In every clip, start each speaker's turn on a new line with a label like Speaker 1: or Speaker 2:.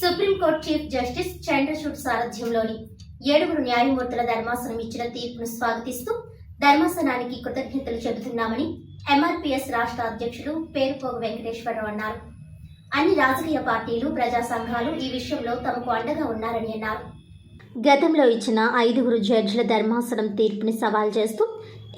Speaker 1: Supreme court chief justice Chandrachud సారథ్యంలోని ఏడుగురు న్యాయమూర్తుల ధర్మాసనం ఇచ్చిన తీర్పును స్వాగతిస్తూ ధర్మాసనానికి కృతజ్ఞతలు చెబుతున్నామని ఎంఆర్పీఎస్ రాష్ట్ర అధ్యక్షుడు పేరుపోగ వెంకటేశ్వరరావు అన్నారు. అన్ని రాజకీయ పార్టీలు ప్రజా సంఘాలు ఈ విషయంలో తమకు అండగా ఉన్నారని అన్నారు. గతంలో ఇచ్చిన ఐదుగురు జడ్జిల ధర్మాసనం తీర్పుని సవాల్ చేస్తూ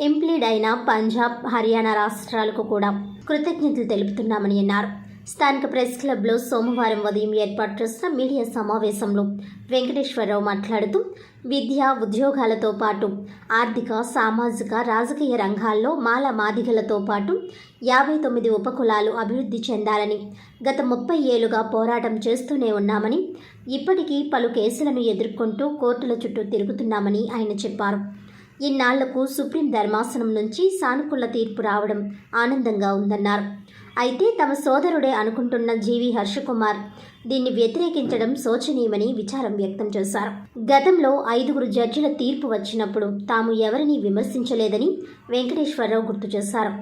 Speaker 1: ఇంప్లీడ్ అయిన పంజాబ్ హర్యానా రాష్ట్రాలకు కూడా కృతజ్ఞతలు తెలుపుతున్నామని అన్నారు. స్థానిక ప్రెస్ క్లబ్లో సోమవారం ఉదయం ఏర్పాటు చేసిన మీడియా సమావేశంలో వెంకటేశ్వరరావు మాట్లాడుతూ విద్య ఉద్యోగాలతో పాటు ఆర్థిక సామాజిక రాజకీయ రంగాల్లో మాల మాదిగలతో పాటు యాభై తొమ్మిది ఉపకులాలు అభివృద్ధి చెందాలని గత ముప్పై ఏళ్ళుగా పోరాటం చేస్తూనే ఉన్నామని ఇప్పటికీ పలు కేసులను ఎదుర్కొంటూ కోర్టుల చుట్టూ తిరుగుతున్నామని ఆయన చెప్పారు. ఇన్నాళ్ళకు సుప్రీం ధర్మాసనం నుంచి సానుకూల తీర్పు రావడం ఆనందంగా ఉందన్నారు. అయితే తమ సోదరుడే అనుకుంటున్న జీవి హర్షకుమార్ దీన్ని వ్యతిరేకించడం శోచనీయమని విచారం వ్యక్తం చేశారు. గతంలో ఐదుగురు జడ్జిల తీర్పు వచ్చినప్పుడు తాము ఎవరిని విమర్శించలేదని వెంకటేశ్వరరావు గుర్తు చేశారు.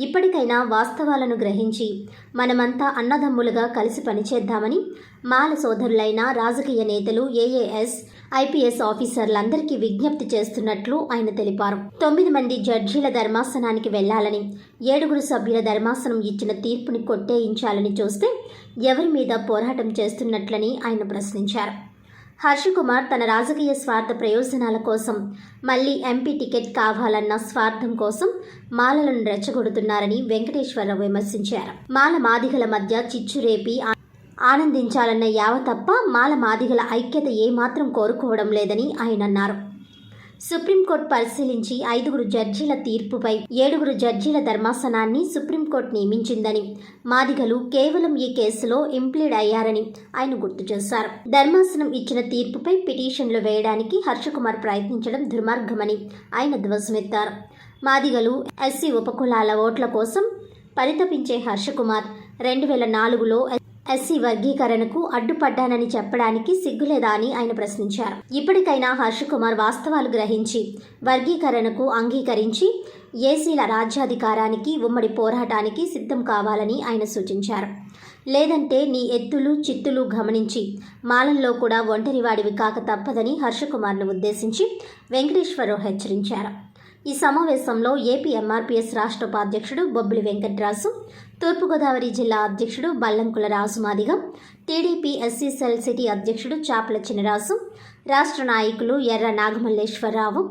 Speaker 1: ఇప్పటికైనా వాస్తవాలను గ్రహించి మనమంతా అన్నదమ్ములుగా కలిసి పనిచేద్దామని మాల సోదరులైన రాజకీయ నేతలు ఏఏఎస్ ఐపీఎస్ ఆఫీసర్లందరికీ విజ్ఞప్తి చేస్తున్నట్లు ఆయన తెలిపారు. తొమ్మిది మంది జడ్జీల ధర్మాసనానికి వెళ్ళాలని ఏడుగురు సభ్యుల ధర్మాసనం ఇచ్చిన తీర్పుని కొట్టేయించాలని చూస్తే ఎవరి మీద పోరాటం చేస్తున్నట్లని ఆయన ప్రశ్నించారు. హర్షకుమార్ తన రాజకీయ స్వార్థ ప్రయోజనాల కోసం మళ్ళీ ఎంపీ టికెట్ కావాలన్న స్వార్థం కోసం మాలలను రెచ్చగొడుతున్నారని వెంకటేశ్వరరావు విమర్శించారు. మాల మాదిగల మధ్య చిచ్చురేపి ఆనందించాలన్న యావ తప్ప మాల మాదిగల ఐక్యత ఏమాత్రం కోరుకోవడం లేదని ఆయన అన్నారు. సుప్రీంకోర్టు పరిశీలించి ఐదుగురు జడ్జీల తీర్పుపై ఏడుగురు జడ్జీల ధర్మాసనాన్ని సుప్రీంకోర్టు నియమించిందని మాదిగలు కేవలం ఈ కేసులో ఇంప్లీడ్ అయ్యారని ఆయన గుర్తు చేశారు. ధర్మాసనం ఇచ్చిన తీర్పుపై పిటిషన్లు వేయడానికి హర్షకుమార్ ప్రయత్నించడం దుర్మార్గమని ఆయన ధ్వజమెత్తారు. మాదిగలు ఎస్సీ ఉపకులాల ఓట్ల కోసం పరితపించే హర్షకుమార్ రెండు వేల నాలుగులో ఎస్సీ వర్గీకరణకు అడ్డుపడ్డానని చెప్పడానికి సిగ్గులేదా అని ఆయన ప్రశ్నించారు. ఇప్పటికైనా హర్షకుమార్ వాస్తవాలు గ్రహించి వర్గీకరణకు అంగీకరించి ఏసీల రాజ్యాధికారానికి ఉమ్మడి పోరాటానికి సిద్ధం కావాలని ఆయన సూచించారు. లేదంటే నీ ఎత్తులు చిత్తులు గమనించి మాలల్లో కూడా ఒంటరివాడివి కాక తప్పదని హర్షకుమార్ను ఉద్దేశించి వెంకటేశ్వరరావు హెచ్చరించారు. ఈ సమావేశంలో ఏపీ ఎంఆర్పీఎస్ రాష్ట్ర ఉపాధ్యక్షుడు బొబ్బిలి వెంకట్రాజు తూర్పుగోదావరి జిల్లా అధ్యక్షుడు బల్లంకుల రాజు మాదిగం టీడీపీ ఎస్సీసెల్ సిటీ అధ్యక్షుడు చాపల చినరాజు రాష్ట్ర నాయకులు ఎర్ర నాగమల్లేశ్వరరావు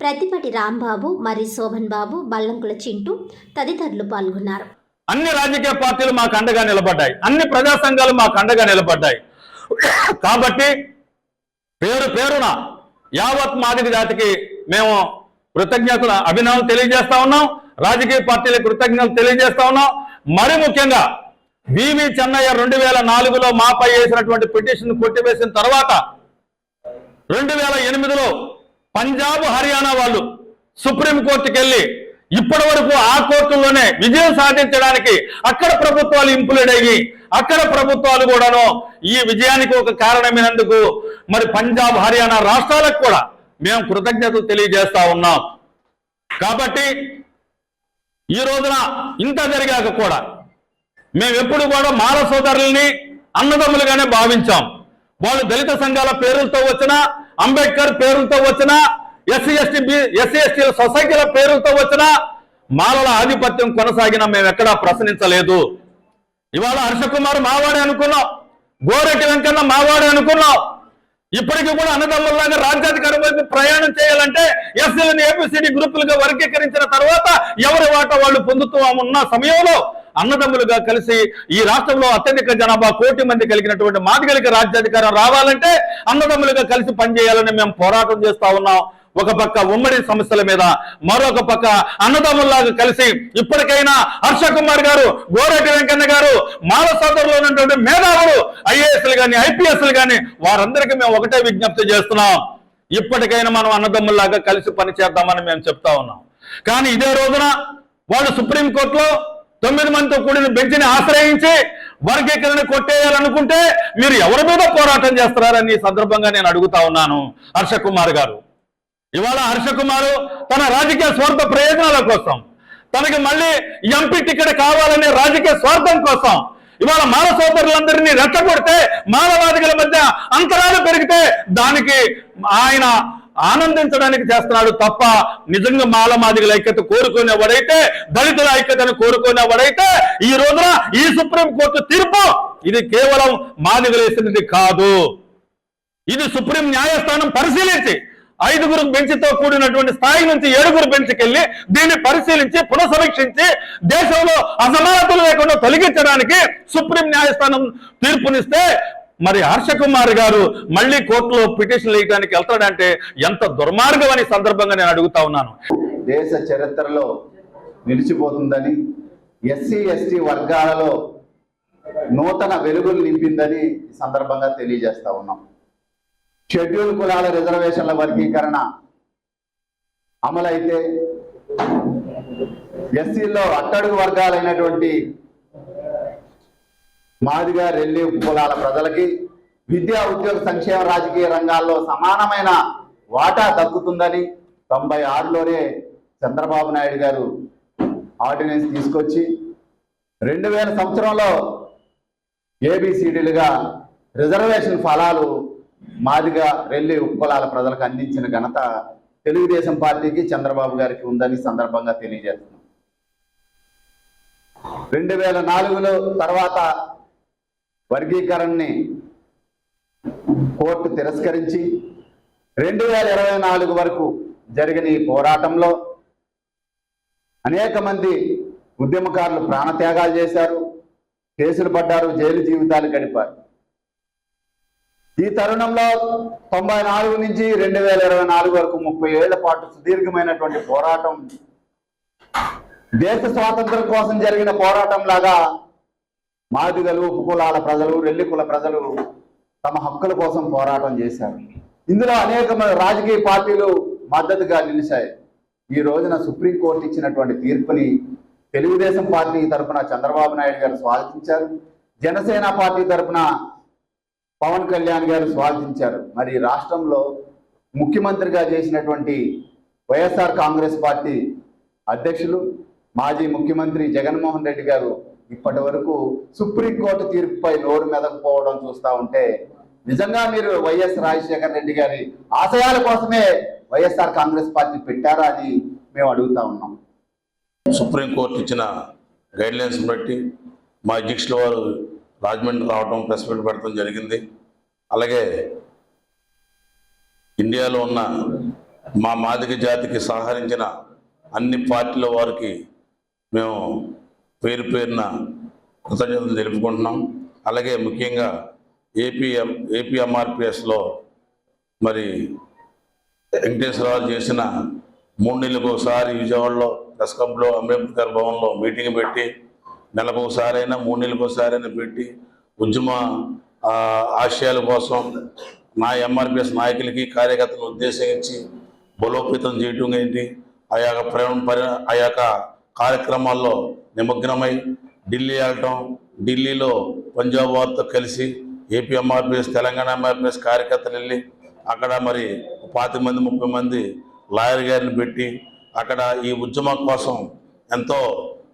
Speaker 1: ప్రతిపటి రాంబాబు మరి శోభన్ బాబు బల్లంకుల చింటూ తదితరులు పాల్గొన్నారు.
Speaker 2: అన్ని రాజకీయ పార్టీలు మాకు అండగా నిలబడ్డాయి. అన్ని ప్రజా సంఘాలు మాకు అండగా నిలబడ్డాయి. కాబట్టి పేరు పేరున యావత్ మాదిగ జాతికి మేము కృతజ్ఞతలు అభినందనలు తెలియజేస్తా ఉన్నాం. రాజకీయ పార్టీలకు కృతజ్ఞతలు తెలియజేస్తా ఉన్నాం. మరి ముఖ్యంగా వివి చెన్నయ్య రెండు వేల నాలుగులో మాపై వేసినటువంటి పిటిషన్ కొట్టివేసిన తర్వాత రెండు వేల ఎనిమిదిలో పంజాబ్ హర్యానా వాళ్ళు సుప్రీంకోర్టుకి వెళ్ళి ఇప్పటి వరకు ఆ కోర్టుల్లోనే విజయం సాధించడానికి అక్కడ ప్రభుత్వాలు ఇంప్లూడ్ అయ్యి అక్కడ ప్రభుత్వాలు కూడాను ఈ విజయానికి ఒక కారణమైనందుకు మరి పంజాబ్ హర్యానా రాష్ట్రాలకు కూడా మేము కృతజ్ఞతలు తెలియజేస్తా ఉన్నాం. కాబట్టి ఈ రోజున ఇంత జరిగాక కూడా మేము ఎప్పుడు కూడా మాల సోదరుల్ని అన్నదమ్ములుగానే భావించాం. వాళ్ళు దళిత సంఘాల పేరులతో వచ్చినా అంబేద్కర్ పేరులతో వచ్చినా ఎస్సీ ఎస్టీ ఎస్సీ ఎస్టీ సొసైటీల పేరులతో వచ్చినా మాలల ఆధిపత్యం కొనసాగినా మేము ఎక్కడా ప్రశ్నించలేదు. ఇవాళ హర్షకుమార్ మావాడే అనుకున్నాం. గోరెడ్డి వెంకన్న మావాడే అనుకున్నాం. ఇప్పటికీ కూడా అన్నదమ్ముల్లాగా రాజ్యాధికారం వైపు ప్రయాణం చేయాలంటే ఎస్సీలని ఏపీసీడీ గ్రూపులుగా వర్గీకరించిన తర్వాత ఎవరి వాటా వాళ్ళు పొందుతూ ఉన్న సమయంలో అన్నదమ్ములుగా కలిసి ఈ రాష్ట్రంలో అత్యధిక జనాభా కోటి మంది కలిగినటువంటి మాదిగలికి రాజ్యాధికారం రావాలంటే అన్నదమ్ములుగా కలిసి పనిచేయాలని మేము పోరాటం చేస్తా ఉన్నాం. ఒక పక్క ఉమ్మడి సమస్యల మీద మరొక పక్క అన్నదమ్ముల్లాగా కలిసి ఇప్పటికైనా హర్ష కుమార్ గారు గోరెడ్డి వెంకన్న గారు మాల సోదరులు ఉన్నటువంటి మేధావులు ఐఏఎస్లు కానీ ఐపీఎస్లు కానీ వారందరికీ మేము ఒకటే విజ్ఞప్తి చేస్తున్నాం. ఇప్పటికైనా మనం అన్నదమ్ముల్లాగా కలిసి పనిచేద్దామని మేము చెప్తా ఉన్నాం. కానీ ఇదే రోజున వాళ్ళు సుప్రీంకోర్టులో తొమ్మిది మందితో కూడిన బెంచ్ని ఆశ్రయించి వర్గీకరణ కొట్టేయాలనుకుంటే మీరు ఎవరి మీద పోరాటం చేస్తున్నారని సందర్భంగా నేను అడుగుతా ఉన్నాను. హర్ష కుమార్ గారు ఇవాళ హర్షకుమారు తన రాజకీయ స్వార్థ ప్రయోజనాల కోసం తనకి మళ్ళీ ఎంపీ టికెట్ కావాలనే రాజకీయ స్వార్థం కోసం ఇవాళ మాల సోదరులందరినీ రెచ్చగొడితే మానవాదిగల అంతరాలు పెరిగితే దానికి ఆయన ఆనందించడానికి చేస్తున్నాడు తప్ప నిజంగా మాలమాదిగల ఐక్యత కోరుకునేవాడైతే దళితుల ఐక్యతను కోరుకునేవాడైతే ఈ రోజున ఈ సుప్రీంకోర్టు తీర్పు ఇది కేవలం మాదిగలేసినది కాదు. ఇది సుప్రీం న్యాయస్థానం పరిశీలించి ఐదుగురు బెంచ్తో కూడినటువంటి స్థాయి నుంచి ఏడుగురు బెంచ్కెళ్ళి దీన్ని పరిశీలించి పునఃసమీక్షించి దేశంలో అసమానతలు లేకుండా తొలగించడానికి సుప్రీం న్యాయస్థానం తీర్పునిస్తే మరి హర్ష కుమార్ గారు మళ్ళీ కోర్టులో పిటిషన్ వేయడానికి వెళ్తాడంటే ఎంత దుర్మార్గం అనే సందర్భంగా నేను అడుగుతా ఉన్నాను.
Speaker 3: దేశ చరిత్రలో నిలిచిపోతుందని ఎస్సీ ఎస్టీ వర్గాలలో నూతన వెలుగులు నింపిందని సందర్భంగా తెలియజేస్తా ఉన్నాం. షెడ్యూల్ కులాల రిజర్వేషన్ల వర్గీకరణ అమలైతే ఎస్సీలో అట్టడుగు వర్గాలైనటువంటి మాదిగా రెల్లి కులాల ప్రజలకి విద్యా ఉద్యోగ సంక్షేమ రాజకీయ రంగాల్లో సమానమైన వాటా దక్కుతుందని తొంభై ఆరులోనే చంద్రబాబు నాయుడు గారు ఆర్డినెన్స్ తీసుకొచ్చి రెండు వేల సంవత్సరంలో ఏబిసిడీలుగా రిజర్వేషన్ ఫలాలు మాదిగా రెల్లి ఉపకులాల ప్రజలకు అందించిన ఘనత తెలుగుదేశం పార్టీకి చంద్రబాబు గారికి ఉందని సందర్భంగా తెలియజేస్తున్నాం. రెండు వేల నాలుగులో తర్వాత వర్గీకరణని కోర్టు తిరస్కరించి రెండు వేల ఇరవై నాలుగు వరకు జరిగిన ఈ పోరాటంలో అనేక మంది ఉద్యమకారులు ప్రాణత్యాగాలు చేశారు కేసులు పడ్డారు జైలు జీవితాలు గడిపారు. ఈ తరుణంలో తొంభై నాలుగు నుంచి రెండు వేల ఇరవై నాలుగు వరకు ముప్పై ఏళ్ళ పాటు సుదీర్ఘమైనటువంటి పోరాటం దేశ స్వాతంత్రం కోసం జరిగిన పోరాటం లాగా మాదిగలు ఉపకులాల ప్రజలు రెల్లి కుల ప్రజలు తమ హక్కుల కోసం పోరాటం చేశారు. ఇందులో అనేక రాజకీయ పార్టీలు మద్దతుగా నిలిచాయి. ఈ రోజున సుప్రీంకోర్టు ఇచ్చినటువంటి తీర్పుని తెలుగుదేశం పార్టీ తరపున చంద్రబాబు నాయుడు గారు స్వాగతించారు. జనసేన పార్టీ తరపున పవన్ కళ్యాణ్ గారు స్వాగతించారు మరి రాష్ట్రంలో ముఖ్యమంత్రిగా చేసినటువంటి వైఎస్ఆర్ కాంగ్రెస్ పార్టీ అధ్యక్షులు మాజీ ముఖ్యమంత్రి జగన్మోహన్ రెడ్డి గారు ఇప్పటి వరకు సుప్రీంకోర్టు తీర్పుపై నోరు మెదకపోవడం చూస్తా ఉంటే నిజంగా మీరు వైఎస్ రాజశేఖర రెడ్డి గారి ఆశయాల కోసమే వైఎస్ఆర్ కాంగ్రెస్ పార్టీ పెట్టారా అని మేము అడుగుతా ఉన్నాం.
Speaker 4: సుప్రీంకోర్టు ఇచ్చిన గైడ్లైన్స్ బట్టి మా అధ్యక్షుల వారు రాజమండ్రి రావడం ప్రెస్ మీట్ పెట్టడం జరిగింది. అలాగే ఇండియాలో ఉన్న మా మాదిక జాతికి సహకరించిన అన్ని పార్టీల వారికి మేము పేరు పేరున కృతజ్ఞతలు తెలుపుకుంటున్నాం. అలాగే ముఖ్యంగా ఏపీఎం ఏపీఎంఆర్పిఎస్లో మరి వెంకటేశ్వరరావు చేసిన మూడు నెలలకు ఒకసారి విజయవాడలో ప్రెస్ క్లబ్లో అంబేద్కర్ భవన్లో మీటింగ్ పెట్టి నెలకు ఒకసారైనా మూడు నెలలకు ఒకసారైనా పెట్టి ఉద్యమ ఆశయాల కోసం నా ఎంఆర్పిఎస్ నాయకులకి కార్యకర్తలను ఉద్దేశించి బలోపేతం చేయటం ఏంటి? ఆ యొక్క ప్రేమ పరి ఆ యొక్క కార్యక్రమాల్లో నిమగ్నమై ఢిల్లీ వెళ్ళటం ఢిల్లీలో పంజాబ్ వారితో కలిసి ఏపీ ఎంఆర్పిఎస్ తెలంగాణ ఎంఆర్పిఎస్ కార్యకర్తలు వెళ్ళి అక్కడ మరి పాతి మంది ముప్పై మంది లాయర్ గారిని పెట్టి అక్కడ ఈ ఉద్యమం కోసం ఎంతో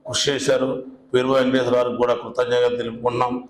Speaker 4: కృషి చేశారు. పేరు వెంకటేశ్వర వారికి కూడా కృతజ్ఞతలు తెలుపుకున్నాం